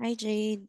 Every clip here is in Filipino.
Hi, Jade.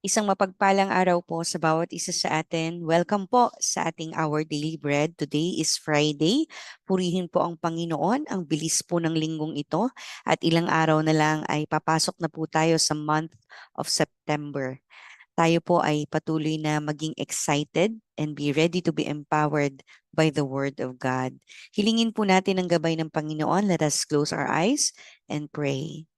Isang mapagpalang araw po sa bawat isa sa atin. Welcome po sa ating Our Daily Bread. Today is Friday. Purihin po ang Panginoon. Ang bilis po ng linggong ito. At ilang araw na lang ay papasok na po tayo sa month of September. Tayo po ay patuloy na maging excited and be ready to be empowered by the Word of God. Hilingin po natin ang gabay ng Panginoon. Let us close our eyes and pray.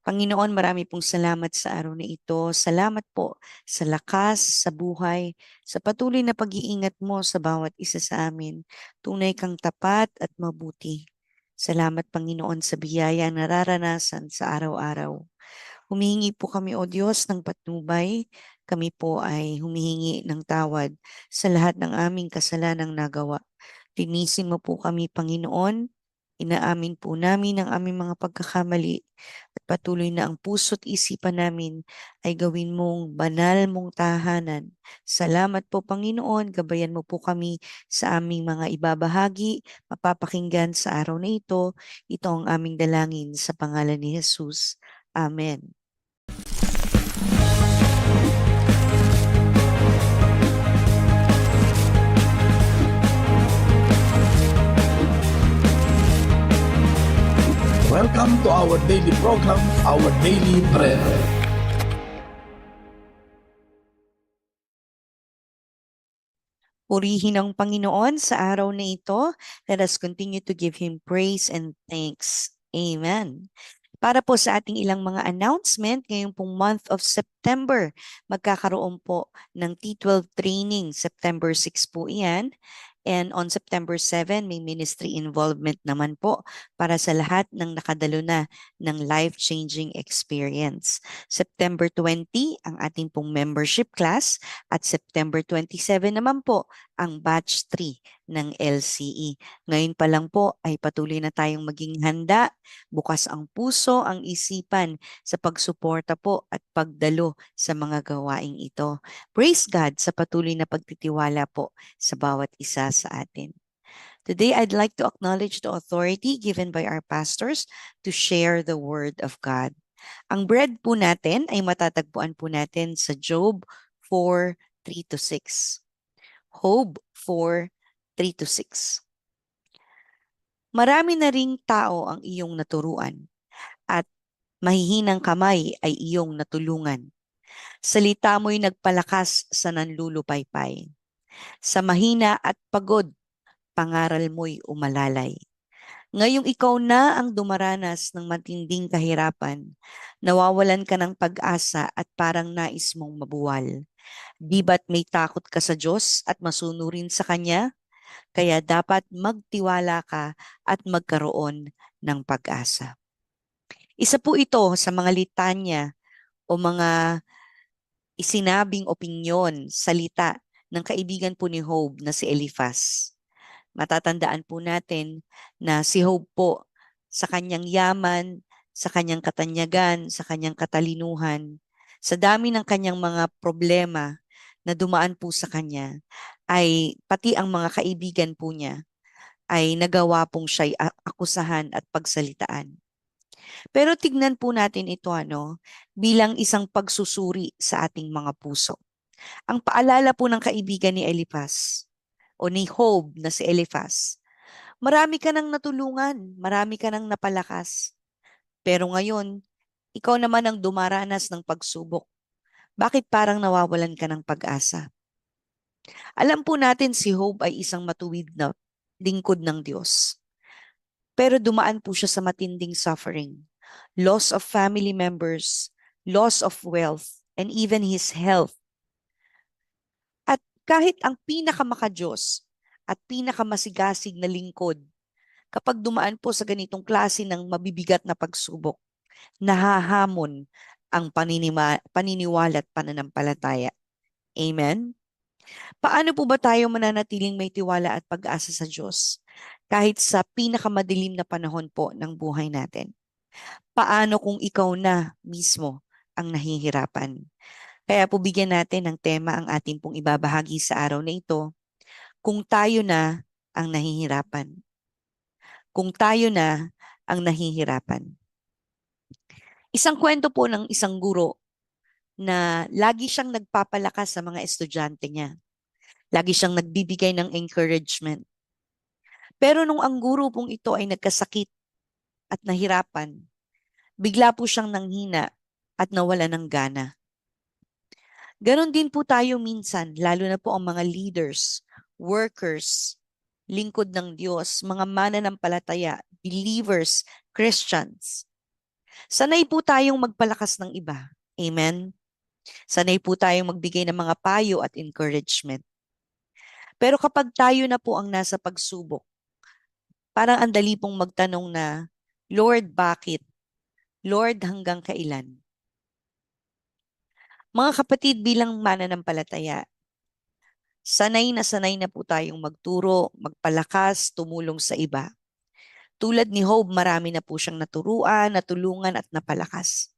Panginoon, marami pong salamat sa araw na ito. Salamat po sa lakas, sa buhay, sa patuloy na pag-iingat mo sa bawat isa sa amin. Tunay kang tapat at mabuti. Salamat Panginoon sa biyaya na nararanasan sa araw-araw. Humihingi po kami o Diyos ng patnubay. Kami po ay humihingi ng tawad sa lahat ng aming kasalanang nagawa. Linisin mo po kami, Panginoon. Inaamin po namin ang aming mga pagkakamali at patuloy na ang puso't isipan namin ay gawin mong banal mong tahanan. Salamat po Panginoon, gabayan mo po kami sa aming mga ibabahagi, mapapakinggan sa araw na ito. Ito ang aming dalangin sa pangalan ni Jesus. Amen. To our daily program, Our Daily Bread. Purihin ang Panginoon sa araw na ito. Let us continue to give Him praise and thanks. Amen. Para po sa ating ilang mga announcement, ngayong pong month of September, magkakaroon po ng T12 training. September 6 po iyan. And on September 7, may ministry involvement naman po para sa lahat ng nakadalo na ng life-changing experience. September 20, ang ating pong membership class at September 27 naman po ang batch 3 ng LCE. Ngayon pa lang po ay patuloy na tayong maging handa, bukas ang puso, ang isipan sa pagsuporta po at pagdalo sa mga gawaing ito. Praise God sa patuloy na pagtitiwala po sa bawat isa sa atin. Today, I'd like to acknowledge the authority given by our pastors to share the Word of God. Ang bread po natin ay matatagpuan po natin sa Job 4, 3 to 6. Job 4, 3 to 6. Marami na ring tao ang iyong naturuan at mahihinang kamay ay iyong natulungan. Salita mo'y nagpalakas sa nanlulupaypay. Sa mahina at pagod, pangaral mo'y umalalay. Ngayong ikaw na ang dumaranas ng matinding kahirapan, nawawalan ka ng pag-asa at parang nais mong mabuwal. Di ba't may takot ka sa Diyos at masunurin sa Kanya? Kaya dapat magtiwala ka at magkaroon ng pag-asa. Isa po ito sa mga litanya o mga isinabing opinyon, salita ng kaibigan po ni Job na si Eliphaz. Matatandaan po natin na si Job po sa kanyang yaman, sa kanyang katanyagan, sa kanyang katalinuhan, sa dami ng kanyang mga problema na dumaan po sa kanya, ay pati ang mga kaibigan po niya ay nagawa pong siya'y akusahan at pagsalitaan. Pero tignan po natin ito ano, bilang isang pagsusuri sa ating mga puso. Ang paalala po ng kaibigan ni Eliphaz o ni Job na si Eliphaz, marami ka nang natulungan, marami ka nang napalakas. Pero ngayon, ikaw naman ang dumaranas ng pagsubok. Bakit parang nawawalan ka ng pag-asa? Alam po natin si Job ay isang matuwid na lingkod ng Diyos. Pero dumaan po siya sa matinding suffering, loss of family members, loss of wealth, and even his health. At kahit ang pinakamakadiyos at pinakamasigasig na lingkod, kapag dumaan po sa ganitong klase ng mabibigat na pagsubok, nahahamon ang paniniwala at pananampalataya. Amen? Paano po ba tayo mananatiling may tiwala at pag-asa sa Diyos kahit sa pinakamadilim na panahon po ng buhay natin? Paano kung ikaw na mismo ang nahihirapan? Kaya po bigyan natin ng tema ang ating pong ibabahagi sa araw na ito, kung tayo na ang nahihirapan. Kung tayo na ang nahihirapan. Isang kwento po ng isang guro na lagi siyang nagpapalakas sa mga estudyante niya. Lagi siyang nagbibigay ng encouragement. Pero nung ang guro pong ito ay nagkasakit at nahirapan, bigla po siyang nanghina at nawala ng gana. Ganon din po tayo minsan, lalo na po ang mga leaders, workers, lingkod ng Diyos, mga mananampalataya, believers, Christians. Sanay po tayong magpalakas ng iba. Amen? Sanay po tayong magbigay ng mga payo at encouragement. Pero kapag tayo na po ang nasa pagsubok, parang ang dali pong magtanong na, Lord, bakit? Lord, hanggang kailan? Mga kapatid bilang mananampalataya, sanay na sanay na po tayong magturo, magpalakas, tumulong sa iba. Tulad ni Job, marami na po siyang naturuan, natulungan at napalakas.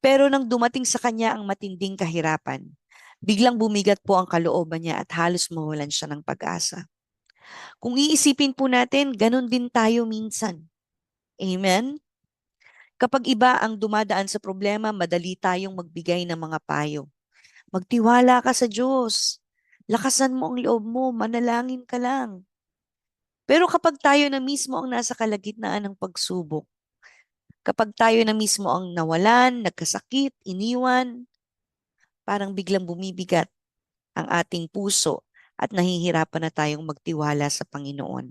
Pero nang dumating sa kanya ang matinding kahirapan, biglang bumigat po ang kalooban niya at halos mawalan siya ng pag-asa. Kung iisipin po natin, ganun din tayo minsan. Amen? Kapag iba ang dumadaan sa problema, madali tayong magbigay ng mga payo. Magtiwala ka sa Diyos. Lakasan mo ang loob mo, manalangin ka lang. Pero kapag tayo na mismo ang nasa kalagitnaan ng pagsubok, kapag tayo na mismo ang nawalan, nagkasakit, iniwan, parang biglang bumibigat ang ating puso at nahihirapan na tayong magtiwala sa Panginoon.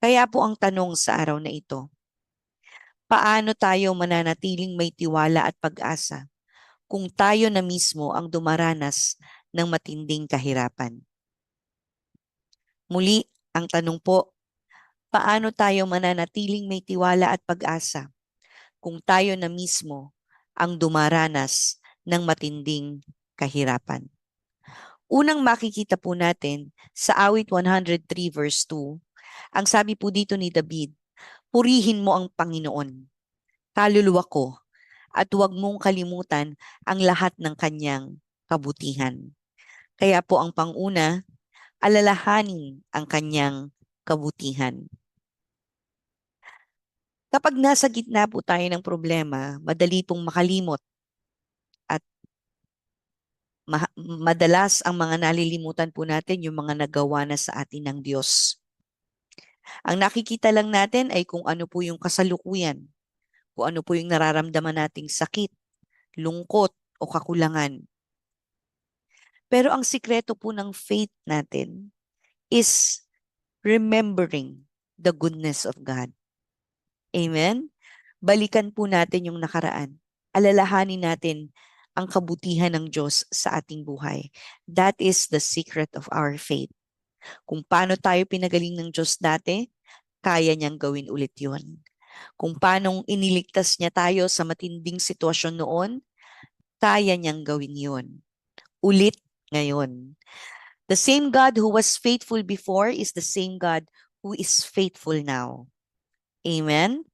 Kaya po ang tanong sa araw na ito, paano tayo mananatiling may tiwala at pag-asa kung tayo na mismo ang dumaranas ng matinding kahirapan? Muli, ang tanong po, paano tayo mananatiling may tiwala at pag-asa kung tayo na mismo ang dumaranas ng matinding kahirapan? Unang makikita po natin sa awit 103 verse 2, ang sabi po dito ni David, purihin mo ang Panginoon, kaluluwa ko, at huwag mong kalimutan ang lahat ng kanyang kabutihan. Kaya po ang panguna, alalahanin ang kanyang kabutihan. Kapag nasa gitna po tayo ng problema, madali pong makalimot at ma- madalas ang mga nalilimutan po natin yung mga nagawa na sa atin ng Diyos. Ang nakikita lang natin ay kung ano po yung kasalukuyan, kung ano po yung nararamdaman nating sakit, lungkot o kakulangan. Pero ang sikreto po ng faith natin is remembering the goodness of God. Amen? Balikan po natin yung nakaraan. Alalahanin natin ang kabutihan ng Diyos sa ating buhay. That is the secret of our faith. Kung paano tayo pinagaling ng Diyos dati, kaya niyang gawin ulit yun. Kung paano iniligtas niya tayo sa matinding sitwasyon noon, kaya niyang gawin yun. Ulit ngayon. The same God who was faithful before is the same God who is faithful now. Amen?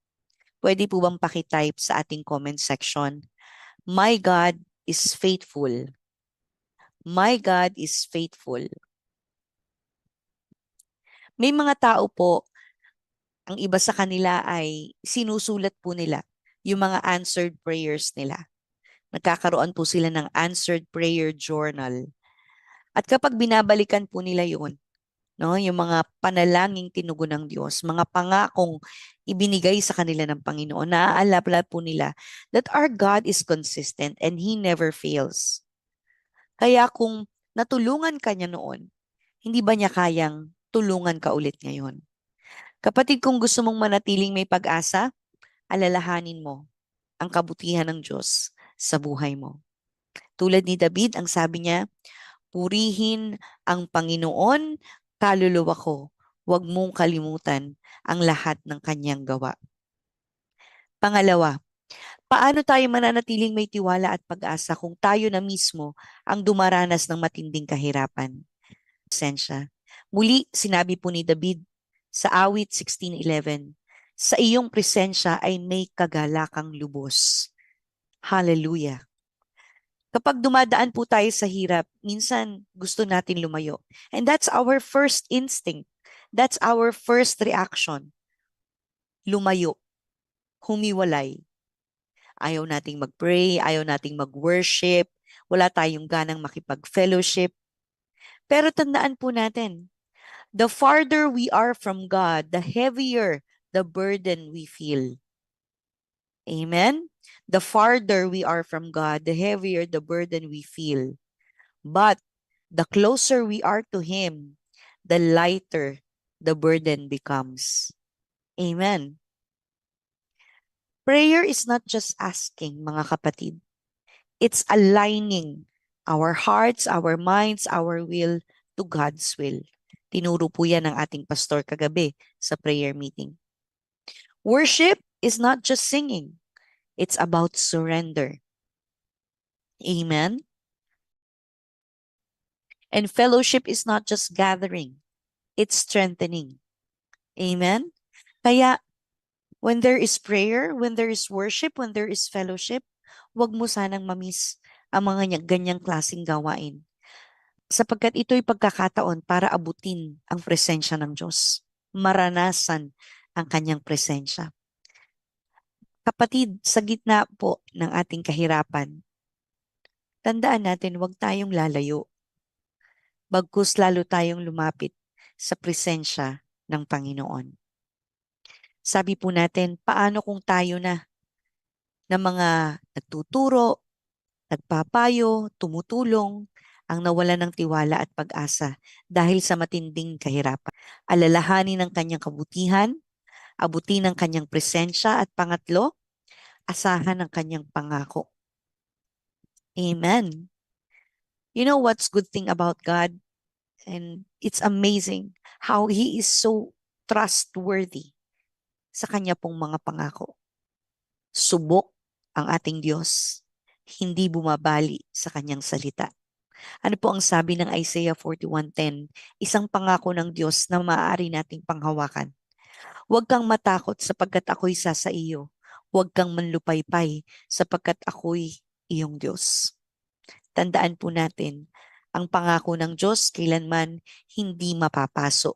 Pwede po bang pakitype sa ating comment section? My God is faithful. My God is faithful. May mga tao po, ang iba sa kanila ay sinusulat po nila yung mga answered prayers nila. Nagkakaroon po sila ng answered prayer journal. At kapag binabalikan po nila yun, no, yung mga panalangin tinugon ng Diyos, mga pangakong ibinigay sa kanila ng Panginoon, naaalala po nila that our God is consistent and He never fails. Kaya kung natulungan ka niya noon, hindi ba niya kayang tulungan ka ulit ngayon? Kapatid, kung gusto mong manatiling may pag-asa, alalahanin mo ang kabutihan ng Diyos sa buhay mo. Tulad ni David, ang sabi niya, purihin ang Panginoon, kaluluwa ko, huwag mong kalimutan ang lahat ng kanyang gawa. Pangalawa, paano tayo mananatiling may tiwala at pag-asa kung tayo na mismo ang dumaranas ng matinding kahirapan? Presensya. Muli, sinabi po ni David sa awit 16.11, sa iyong presensya ay may kagalakang lubos. Hallelujah. Kapag dumadaan po tayo sa hirap, minsan gusto natin lumayo. And that's our first instinct. That's our first reaction. Lumayo. Humiwalay. Ayaw nating mag-pray, ayaw nating mag-worship, wala tayong ganang makipag-fellowship. Pero tandaan po natin, the farther we are from God, the heavier the burden we feel. Amen? The farther we are from God, the heavier the burden we feel. But the closer we are to Him, the lighter the burden becomes. Amen. Prayer is not just asking, mga kapatid. It's aligning our hearts, our minds, our will to God's will. Tinuro po yan ng ating pastor kagabi sa prayer meeting. Worship is not just singing. It's about surrender. Amen. And fellowship is not just gathering. It's strengthening. Amen. Kaya when there is prayer, when there is worship, when there is fellowship, wag mo sanang mamiss ang mga nya- ganyang klasing gawain. Sapagkat ito'y pagkakataon para abutin ang presensya ng Diyos. Maranasan ang kanyang presensya. Kapatid, sa gitna po ng ating kahirapan, tandaan natin huwag tayong lalayo. Bagkus lalo tayong lumapit sa presensya ng Panginoon. Sabi po natin, paano kung tayo na na mga nagtuturo, nagpapayo, tumutulong, ang nawala ng tiwala at pag-asa dahil sa matinding kahirapan. Alalahanin ng kanyang kabutihan, abutin ng kanyang presensya at pangatlo, asahan ng kanyang pangako. Amen. You know what's good thing about God? And it's amazing how He is so trustworthy sa kanya pong mga pangako. Subok ang ating Diyos, hindi bumabali sa kanyang salita. Ano po ang sabi ng Isaiah 41.10? Isang pangako ng Diyos na maaari nating panghawakan. Huwag kang matakot sapagkat ako'y sa iyo. Huwag kang manlupaypay sapagkat ako'y iyong Diyos. Tandaan po natin, ang pangako ng Diyos kailanman hindi mapapaso.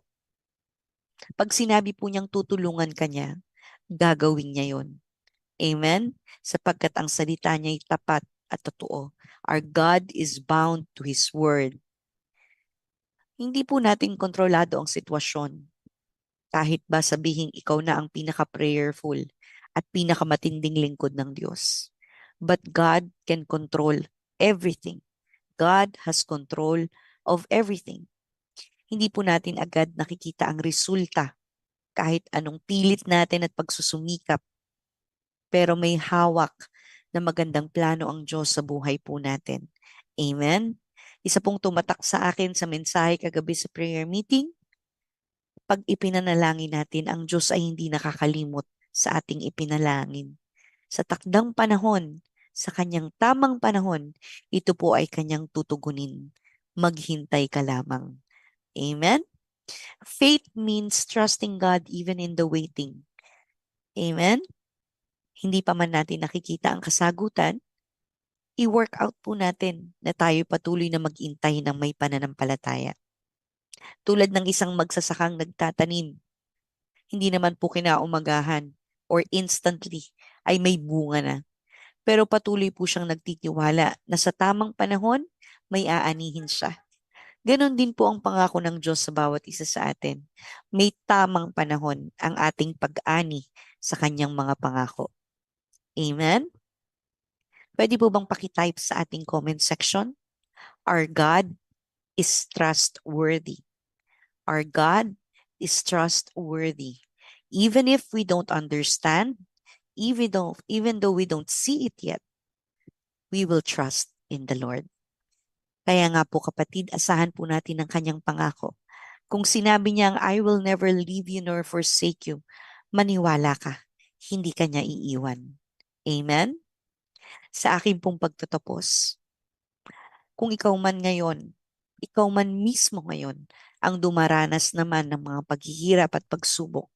Pag sinabi po niyang tutulungan ka niya, gagawin niya yon. Amen? Sapagkat ang salita niya ay tapat at totoo. Our God is bound to His word. Hindi po natin kontrolado ang sitwasyon. Kahit ba sabihin ikaw na ang pinaka-prayerful at pinakamatinding lingkod ng Diyos. But God can control everything. God has control of everything. Hindi po natin agad nakikita ang resulta kahit anong pilit natin at pagsusumikap. Pero may hawak na magandang plano ang Diyos sa buhay po natin. Amen? Isa pong tumatak sa akin sa mensahe kagabi sa prayer meeting, pag ipinanalangin natin, ang Diyos ay hindi nakakalimot sa ating ipinalangin. Sa takdang panahon sa kanyang tamang panahon, ito po ay kanyang tutugunin. Maghintay ka lamang. Amen? Faith means trusting God even in the waiting. Amen? Hindi pa man natin nakikita ang kasagutan, i-work out po natin na tayo patuloy na maghintay ng may pananampalataya. Tulad ng isang magsasakang nagtatanim, hindi naman po kinaumagahan or instantly ay may bunga na. Pero patuloy po siyang nagtitiwala na sa tamang panahon, may aanihin siya. Ganon din po ang pangako ng Diyos sa bawat isa sa atin. May tamang panahon ang ating pag-ani sa kanyang mga pangako. Amen? Pwede po bang pakitype sa ating comment section? Our God is trustworthy. Our God is trustworthy. Even if we don't understand, even though, even though we don't see it yet, we will trust in the Lord. Kaya nga po kapatid, asahan po natin ang kanyang pangako. Kung sinabi niyang, I will never leave you nor forsake you, maniwala ka, hindi ka niya iiwan. Amen? Sa akin pong pagtatapos, kung ikaw man ngayon, ikaw man mismo ngayon, ang dumaranas naman ng mga paghihirap at pagsubok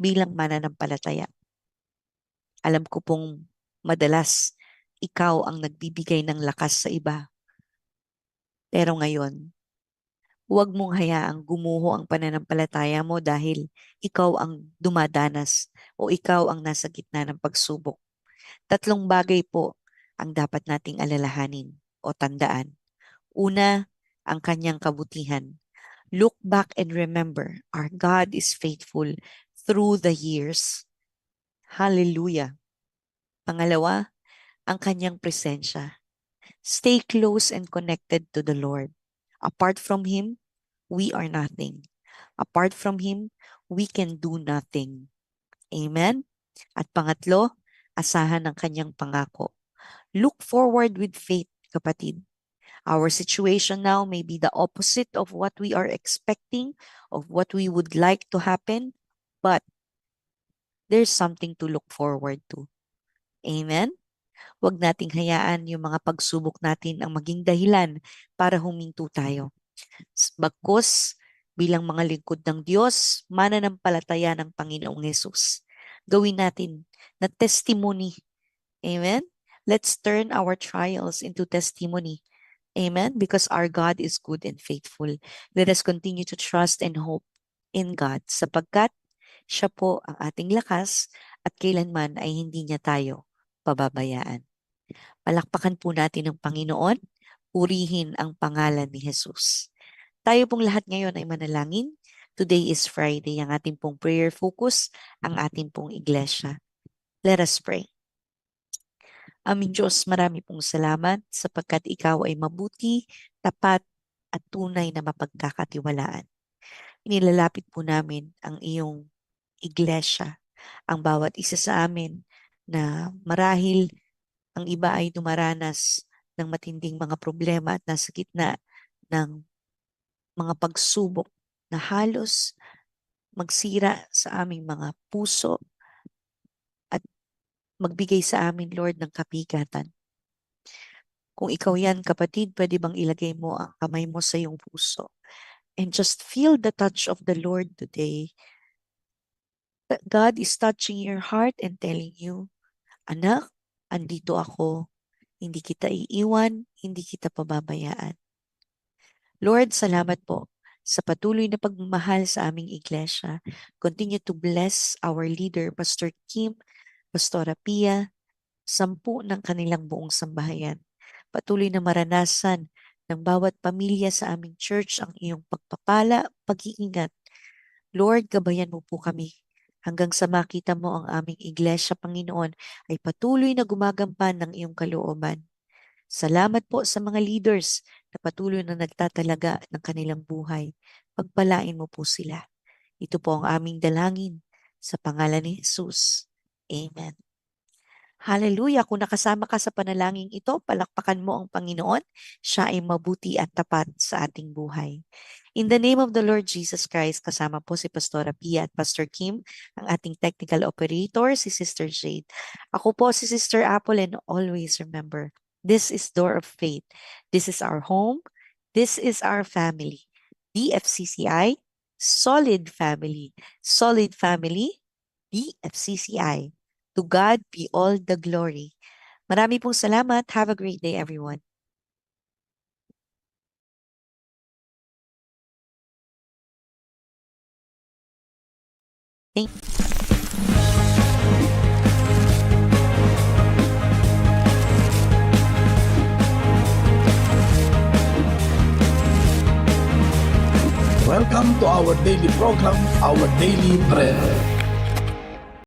bilang mananampalataya. Alam ko pong madalas ikaw ang nagbibigay ng lakas sa iba. Pero ngayon, huwag mong hayaang gumuho ang pananampalataya mo dahil ikaw ang dumadanas o ikaw ang nasa gitna ng pagsubok. Tatlong bagay po ang dapat nating alalahanin o tandaan. Una, ang kanyang kabutihan. Look back and remember, our God is faithful through the years. Hallelujah. Pangalawa, ang kanyang presensya. Stay close and connected to the Lord. Apart from Him, we are nothing. Apart from Him, we can do nothing. Amen? At pangatlo, asahan ang kanyang pangako. Look forward with faith, kapatid. Our situation now may be the opposite of what we are expecting, of what we would like to happen, but there's something to look forward to. Amen? Huwag nating hayaan yung mga pagsubok natin ang maging dahilan para huminto tayo. Bagkus, bilang mga lingkod ng Diyos, mananampalataya ng Panginoong Yesus. Gawin natin na testimony. Amen? Let's turn our trials into testimony. Amen? Because our God is good and faithful. Let us continue to trust and hope in God sapagkat siya po ang ating lakas at kailanman ay hindi niya tayo pababayaan. Palakpakan po natin ang Panginoon, purihin ang pangalan ni Jesus. Tayo pong lahat ngayon ay manalangin. Today is Friday, ang ating pong prayer focus, ang ating pong iglesia. Let us pray. Aming Diyos, marami pong salamat sapagkat ikaw ay mabuti, tapat, at tunay na mapagkakatiwalaan. Inilalapit po namin ang iyong iglesia, ang bawat isa sa amin na marahil ang iba ay dumaranas ng matinding mga problema at nasa gitna ng mga pagsubok na halos magsira sa aming mga puso at magbigay sa amin, Lord, ng kapigatan. Kung ikaw yan, kapatid, pwede bang ilagay mo ang kamay mo sa iyong puso and just feel the touch of the Lord today. God is touching your heart and telling you, Anak, andito ako. Hindi kita iiwan, hindi kita pababayaan. Lord, salamat po sa patuloy na pagmamahal sa aming iglesia. Continue to bless our leader, Pastor Kim, Pastora Pia, sampu ng kanilang buong sambahayan. Patuloy na maranasan ng bawat pamilya sa aming church ang iyong pagpapala, pag-iingat. Lord, gabayan mo po kami hanggang sa makita mo ang aming iglesia, Panginoon, ay patuloy na gumagampan ng iyong kalooban. Salamat po sa mga leaders na patuloy na nagtatalaga ng kanilang buhay. Pagpalain mo po sila. Ito po ang aming dalangin sa pangalan ni Jesus. Amen. Hallelujah! Kung nakasama ka sa panalangin ito, palakpakan mo ang Panginoon. Siya ay mabuti at tapat sa ating buhay. In the name of the Lord Jesus Christ, kasama po si Pastora Pia at Pastor Kim, ang ating technical operator, si Sister Jade. Ako po si Sister Apple and always remember, this is Door of Faith. This is our home. This is our family. DFCCI, solid family. Solid family, DFCCI. To God be all the glory. Marami pong salamat. Have a great day, everyone. Thank Welcome to our daily program, Our Daily Bread.